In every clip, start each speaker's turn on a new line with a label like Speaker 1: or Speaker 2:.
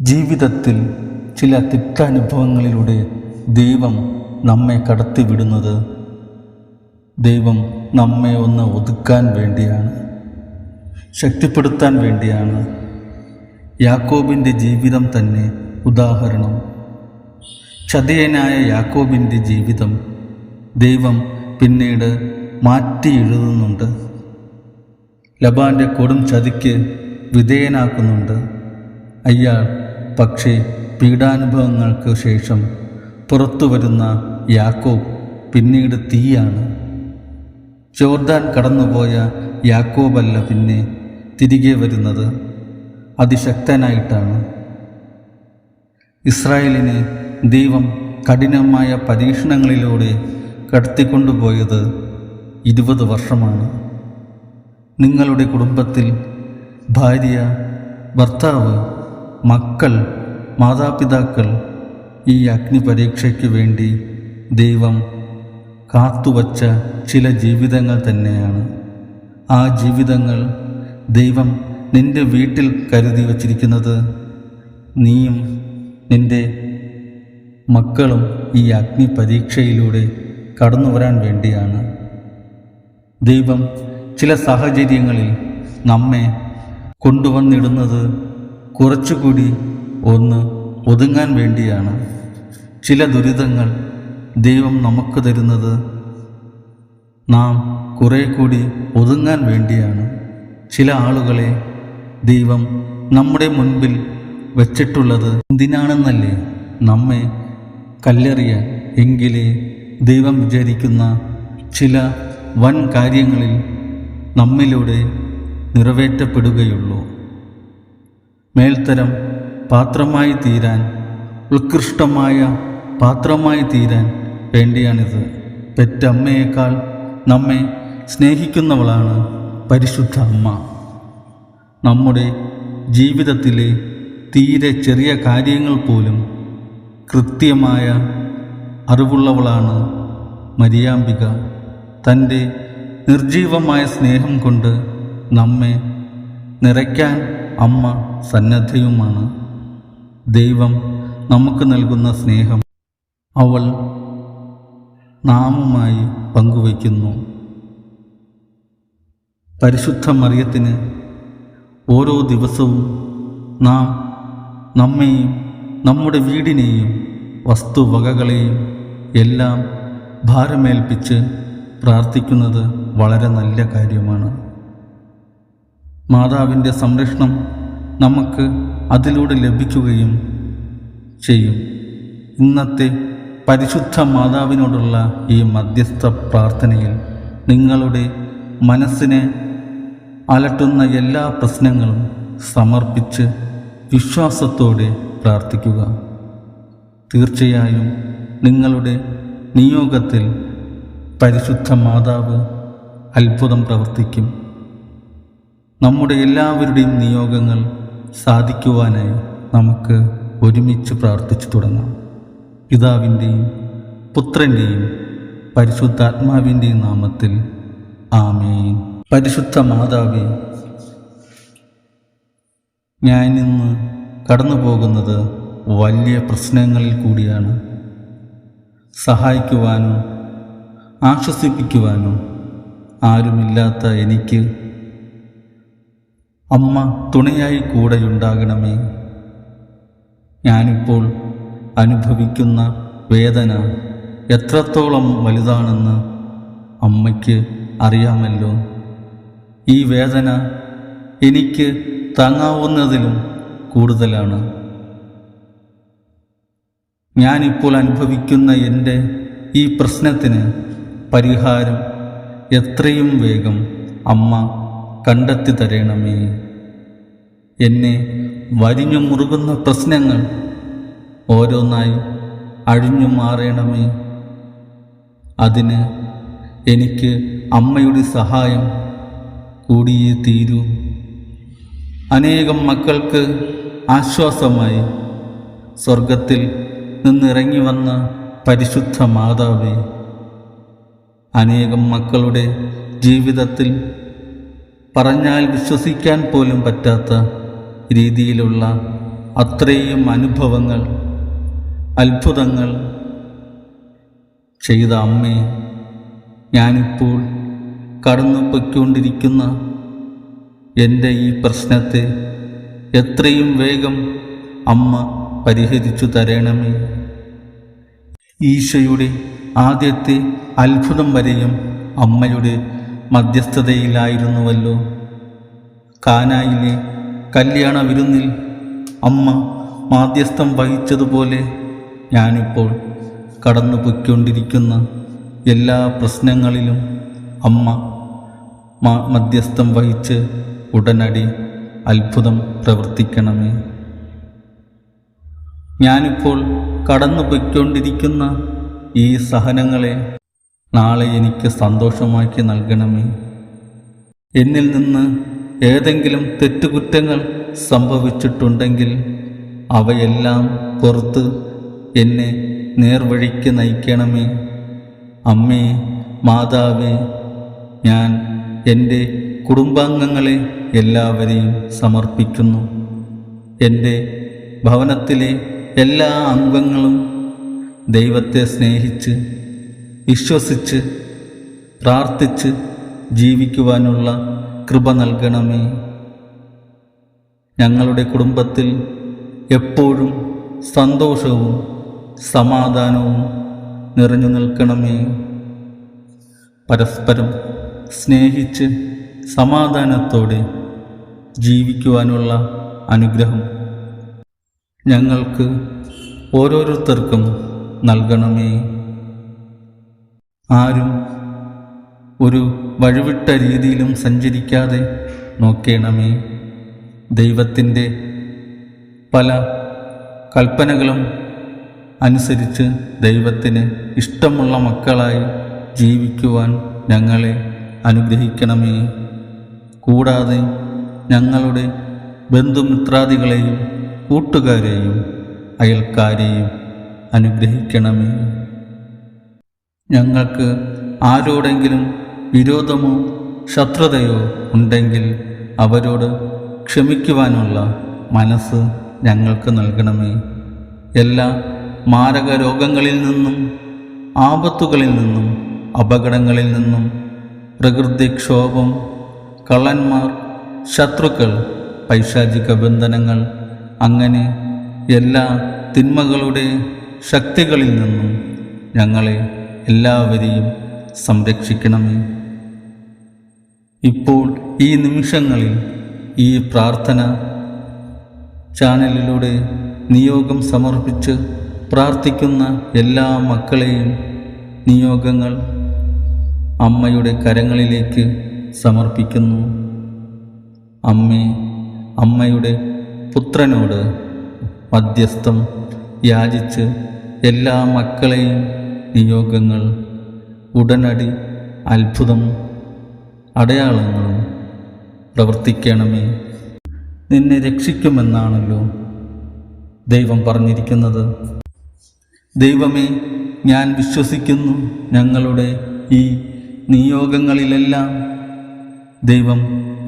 Speaker 1: ജീവിതത്തിൽ ചില തിക്താനുഭവങ്ങളിലൂടെ ദൈവം നമ്മെ കടത്തിവിടുന്നത് ദൈവം നമ്മെ ഒന്ന് ഒതുക്കാൻ വേണ്ടിയാണ് ശക്തിപ്പെടുത്താൻ വേണ്ടിയാണ്. യാക്കോബിന്റെ ജീവിതം തന്നെ ഉദാഹരണം. ചതിയനായ യാക്കോബിന്റെ ജീവിതം ദൈവം പിന്നീട് മാറ്റി എഴുതുന്നുണ്ട്. ലബാന്റെ കൊടും ചതിക്ക് വിധേയനാക്കുന്നുണ്ട്. അയാൾ പക്ഷേ പീഡാനുഭവങ്ങൾക്ക് ശേഷം പുറത്തു വരുന്ന യാക്കോബ് പിന്നീട് തീയാണ്. ജോർദാൻ കടന്നുപോയ യാക്കോബല്ല പിന്നെ തിരികെ വരുന്നത് അതിശക്തനായിട്ടാണ്. ഇസ്രായേലിനെ ദൈവം കഠിനമായ പരീക്ഷണങ്ങളിലൂടെ കടത്തിക്കൊണ്ടുപോയത് ഇരുപത് വർഷമാണ്. നിങ്ങളുടെ കുടുംബത്തിൽ ഭാര്യ ഭർത്താവ് മക്കൾ മാതാപിതാക്കൾ ഈ അഗ്നി പരീക്ഷയ്ക്ക് വേണ്ടി ദൈവം കാത്തുവച്ച ചില ജീവിതങ്ങൾ തന്നെയാണ്. ആ ജീവിതങ്ങൾ ദൈവം നിന്റെ വീട്ടിൽ കരുതി വച്ചിരിക്കുന്നത് നീയും നിന്റെ മക്കളും ഈ അഗ്നി പരീക്ഷയിലൂടെ കടന്നു വരാൻ വേണ്ടിയാണ്. ദൈവം ചില സാഹചര്യങ്ങളിൽ നമ്മെ കൊണ്ടുവന്നിടുന്നത് കുറച്ചുകൂടി ഒന്ന് ഒതുങ്ങാൻ വേണ്ടിയാണ്. ചില ദുരിതങ്ങൾ ദൈവം നമുക്ക് തരുന്നത്. നാം കുറെ കൂടി ഒതുങ്ങാൻ വേണ്ടിയാണ്. ചില ആളുകളെ ദൈവം നമ്മുടെ മുൻപിൽ വച്ചിട്ടുള്ളത് എന്തിനാണെന്നല്ലേ നമ്മെ കല്ലെറിയ എങ്കിലേ ദൈവം വിചാരിക്കുന്ന ചില വൻ കാര്യങ്ങളിൽ നമ്മിലൂടെ നിറവേറ്റപ്പെടുകയുള്ളൂ. മേൽത്തരം പാത്രമായി തീരാൻ ഉത്കൃഷ്ടമായ പാത്രമായി തീരാൻ വേണ്ടിയാണിത്. പെറ്റമ്മയേക്കാൾ നമ്മെ സ്നേഹിക്കുന്നവളാണ് പരിശുദ്ധ അമ്മ. നമ്മുടെ ജീവിതത്തിലെ തീരെ ചെറിയ കാര്യങ്ങൾ പോലും കൃത്യമായ അറിവുള്ളവളാണ് മരിയാംബിക. തന്റെ നിർജീവമായ സ്നേഹം കൊണ്ട് നമ്മെ നിറയ്ക്കാൻ അമ്മ സന്നദ്ധയുമാണ്. ദൈവം നമുക്ക് നൽകുന്ന സ്നേഹം അവൾ നാമുമായി പങ്കുവയ്ക്കുന്നു. പരിശുദ്ധ മറിയത്തിന് ഓരോ ദിവസവും നാം നമ്മെയും നമ്മുടെ വീടിനെയും വസ്തുവകകളെയും എല്ലാം ഭാരമേൽപ്പിച്ച് പ്രാർത്ഥിക്കുന്നത് വളരെ നല്ല കാര്യമാണ്. മാതാവിന്റെ സംരക്ഷണം നമുക്ക് അതിലൂടെ ലഭിക്കുകയും ചെയ്യും. ഇന്നത്തെ പരിശുദ്ധ മാതാവിനോടുള്ള ഈ മധ്യസ്ഥ പ്രാർത്ഥനയിൽ നിങ്ങളുടെ മനസ്സിനെ അലട്ടുന്ന എല്ലാ പ്രശ്നങ്ങളും സമർപ്പിച്ച് വിശ്വാസത്തോടെ പ്രാർത്ഥിക്കുക. തീർച്ചയായും നിങ്ങളുടെ നിയോഗത്തിൽ പരിശുദ്ധ മാതാവ് അത്ഭുതം പ്രവർത്തിക്കും. നമ്മുടെ എല്ലാവരുടെയും നിയോഗങ്ങൾ സാധിക്കുവാനായി നമുക്ക് ഒരുമിച്ച് പ്രാർത്ഥിച്ചു തുടങ്ങാം. പിതാവിന്റെയും പുത്രന്റെയും പരിശുദ്ധാത്മാവിന്റെയും നാമത്തിൽ ആമേൻ. പരിശുദ്ധ മാതാവേ ഞാനിന്ന് കടന്നു പോകുന്നത് വലിയ പ്രശ്നങ്ങളിൽ കൂടിയാണ്. സഹായിക്കുവാനും ആശ്വസിപ്പിക്കുവാനോ ആരുമില്ലാത്ത എനിക്ക് അമ്മ തുണയായി കൂടെയുണ്ടാകണമേ. ഞാനിപ്പോൾ അനുഭവിക്കുന്ന വേദന എത്രത്തോളം വലുതാണെന്ന് അമ്മയ്ക്ക് അറിയാമല്ലോ. ഈ വേദന എനിക്ക് താങ്ങാവുന്നതിലും കൂടുതലാണ്. ഞാനിപ്പോൾ അനുഭവിക്കുന്ന എന്റെ ഈ പ്രശ്നത്തിന് പരിഹാരം എത്രയും വേഗം അമ്മ കണ്ടെത്തി തരണമേ. എന്നെ വരിഞ്ഞു മുറുകുന്ന പ്രശ്നങ്ങൾ ഓരോന്നായി അഴിഞ്ഞു മാറണമേ. അതിന് എനിക്ക് അമ്മയുടെ സഹായം കൂടിയേ തീരൂ. അനേകം മക്കൾക്ക് ആശ്വാസമായി സ്വർഗത്തിൽ നിന്നിറങ്ങി വന്ന പരിശുദ്ധ മാതാവേ അനേകം മക്കളുടെ ജീവിതത്തിൽ പറഞ്ഞാൽ വിശ്വസിക്കാൻ പോലും പറ്റാത്ത രീതിയിലുള്ള അത്രയും അനുഭവങ്ങൾ അത്ഭുതങ്ങൾ ചെയ്ത അമ്മയെ ഞാനിപ്പോൾ കടന്നു പൊയ്ക്കൊണ്ടിരിക്കുന്ന എന്റെ ഈ പ്രശ്നത്തെ എത്രയും വേഗം അമ്മ പരിഹരിച്ചു തരണമേ. ഈശോയുടെ ആദ്യത്തെ അത്ഭുതം വരെയും അമ്മയുടെ മധ്യസ്ഥതയിലായിരുന്നുവല്ലോ. കാനായിലെ കല്യാണ വിരുന്നിൽ അമ്മ മാധ്യസ്ഥം വഹിച്ചതുപോലെ ഞാനിപ്പോൾ കടന്നു പൊയ്ക്കൊണ്ടിരിക്കുന്ന എല്ലാ പ്രശ്നങ്ങളിലും അമ്മ മധ്യസ്ഥം വഹിച്ച് ഉടനടി അത്ഭുതം പ്രവർത്തിക്കണമേ. ഞാനിപ്പോൾ കടന്നു പൊയ്ക്കൊണ്ടിരിക്കുന്ന ഈ സഹനങ്ങളെ നാളെ എനിക്ക് സന്തോഷമാക്കി നൽകണമേ. എന്നിൽ നിന്ന് ഏതെങ്കിലും തെറ്റുകുറ്റങ്ങൾ സംഭവിച്ചിട്ടുണ്ടെങ്കിൽ അവയെല്ലാം പുറത്ത് എന്നെ നേർവഴിക്ക് നയിക്കണമേ. അമ്മേ മാതാവേ ഞാൻ എന്റെ കുടുംബാംഗങ്ങളെ എല്ലാവരെയും സമർപ്പിക്കുന്നു. എന്റെ ഭവനത്തിലെ എല്ലാ അംഗങ്ങളും ദൈവത്തെ സ്നേഹിച്ച് വിശ്വസിച്ച് പ്രാർത്ഥിച്ച് ജീവിക്കുവാനുള്ള കൃപ നൽകണമേ. ഞങ്ങളുടെ കുടുംബത്തിൽ എപ്പോഴും സന്തോഷവും സമാധാനവും നിറഞ്ഞു നിൽക്കണമേ. പരസ്പരം സ്നേഹിച്ച് സമാധാനത്തോടെ ജീവിക്കുവാനുള്ള അനുഗ്രഹം ഞങ്ങൾക്ക് ഓരോരുത്തർക്കും നൽകണമേ. ആരും ഒരു വഴിവിട്ട രീതിയിലും സഞ്ചരിക്കാതെ നോക്കേണമേ. ദൈവത്തിന്റെ പല കൽപ്പനകളും അനുസരിച്ച് ദൈവത്തിന് ഇഷ്ടമുള്ള മക്കളായി ജീവിക്കുവാൻ ഞങ്ങളെ അനുഗ്രഹിക്കണമേ. കൂടാതെ ഞങ്ങളുടെ ബന്ധുമിത്രാദികളെയും കൂട്ടുകാരെയും അയൽക്കാരെയും അനുഗ്രഹിക്കണമേ. ഞങ്ങൾക്ക് ആരോടെങ്കിലും വിരോധമോ ശത്രുതയോ ഉണ്ടെങ്കിൽ അവരോട് ക്ഷമിക്കുവാനുള്ള മനസ്സ് ഞങ്ങൾക്ക് നൽകണമേ. എല്ലാ മാരക രോഗങ്ങളിൽ നിന്നും ആപത്തുകളിൽ നിന്നും അപകടങ്ങളിൽ നിന്നും പ്രകൃതിക്ഷോഭം കള്ളന്മാർ ശത്രുക്കൾ പൈശാചിക ബന്ധനങ്ങൾ അങ്ങനെ എല്ലാ തിന്മകളുടെ ശക്തികളിൽ നിന്നും ഞങ്ങളെ എല്ലാവരെയും സംരക്ഷിക്കണമേ. ഇപ്പോൾ ഈ നിമിഷങ്ങളിൽ ഈ പ്രാർത്ഥന ചാനലിലൂടെ നിയോഗം സമർപ്പിച്ച് പ്രാർത്ഥിക്കുന്ന എല്ലാ മക്കളെയും നിയോഗങ്ങൾ അമ്മയുടെ കരങ്ങളിലേക്ക് സമർപ്പിക്കുന്നു. അമ്മേ അമ്മയുടെ പുത്രനോട് മധ്യസ്ഥം യാചിച്ച് എല്ലാ മക്കളെയും നിയോഗങ്ങൾ ഉടനടി അത്ഭുതം അടയാളങ്ങളും പ്രവർത്തിക്കണമേ. നിന്നെ രക്ഷിക്കുമെന്നാണല്ലോ ദൈവം പറഞ്ഞിരിക്കുന്നത്. ദൈവമേ ഞാൻ വിശ്വസിക്കുന്നു ഞങ്ങളുടെ ഈ നിയോഗങ്ങളിലെല്ലാം ദൈവം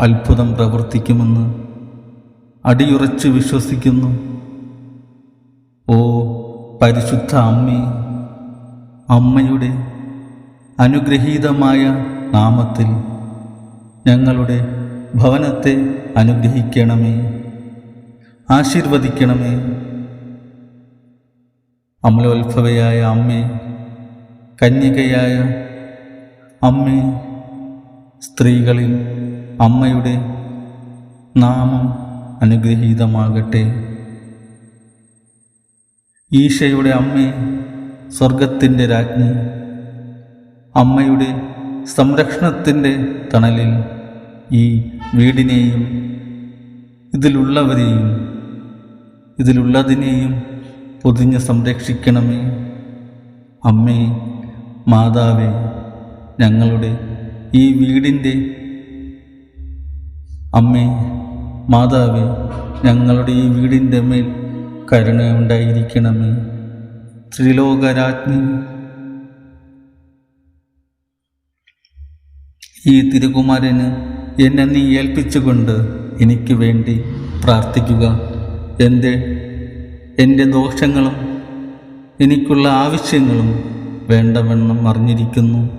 Speaker 1: അത്ഭുതം പ്രവർത്തിക്കുമെന്ന് അടിയുറച്ച് വിശ്വസിക്കുന്നു. ഓ പരിശുദ്ധ അമ്മേ അമ്മയുടെ അനുഗ്രഹീതമായ നാമത്തിൽ ഞങ്ങളുടെ ഭവനത്തെ അനുഗ്രഹിക്കണമേ. ആശീർവദിക്കണമേ. അമലോത്ഭവയായ അമ്മേ കന്യകയായ അമ്മേ സ്ത്രീകളിൽ അമ്മയുടെ നാമം അനുഗ്രഹീതമാകട്ടെ. ഈശയുടെ അമ്മേ സ്വർഗത്തിന്റെ രാജ്ഞി അമ്മയുടെ സംരക്ഷണത്തിന്റെ തണലിൽ ഈ വീടിനെയും ഇതിലുള്ളവരെയും ഇതിലുള്ളതിനെയും പൊതിഞ്ഞ് സംരക്ഷിക്കണമേ. അമ്മേ മാതാവേ ഞങ്ങളുടെ ഈ വീടിന്റെ അമ്മേ മാതാവേ ഞങ്ങളുടെ ഈ വീടിന്റെ മേൽ കരുണ ഉണ്ടായിരിക്കണമേ. ത്രിലോകരാജ്ഞി. ഈ തിരുകുമാരന് എന്നെ നീ ഏൽപ്പിച്ചുകൊണ്ട് എനിക്ക് വേണ്ടി പ്രാർത്ഥിക്കുക. എന്റെ എന്റെ ദോഷങ്ങളും എനിക്കുള്ള ആവശ്യങ്ങളും വേണ്ടവണ്ണം അറിഞ്ഞിരിക്കുന്നു.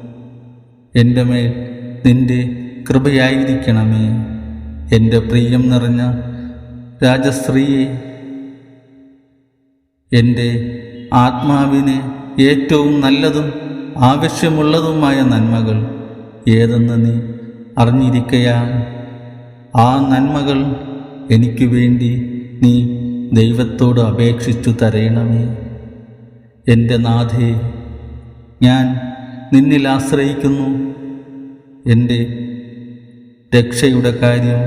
Speaker 1: എന്റെ മേൽ നിന്റെ കൃപയായിരിക്കണമേ. എന്റെ പ്രിയം നിറഞ്ഞ രാജശ്രീയെ എന്റെ ആത്മാവിന് ഏറ്റവും നല്ലതും ആവശ്യമുള്ളതുമായ നന്മകൾ ഏതെന്ന് നീ അറിഞ്ഞിരിക്കയാൽ ആ നന്മകൾ എനിക്ക് വേണ്ടി നീ ദൈവത്തോട് അപേക്ഷിച്ചു തരയണമേ എന്റെ നാഥേ ഞാൻ നിന്നിൽ ആശ്രയിക്കുന്നു. എന്റെ രക്ഷയുടെ കാര്യം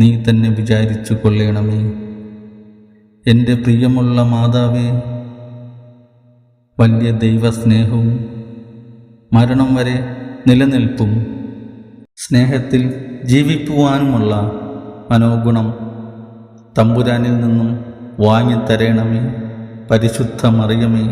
Speaker 1: നീ തന്നെ വിചാരിച്ചു കൊള്ളണമേ. എന്റെ പ്രിയമുള്ള മാതാവേ വലിയ ദൈവസ്നേഹവും മരണം വരെ നിലനിൽപ്പും സ്നേഹത്തിൽ ജീവിക്കുവാനുമുള്ള മനോഗുണം തമ്പുരാനിൽ നിന്നും വാങ്ങിത്തരേണമേ പരിശുദ്ധ മറിയമേ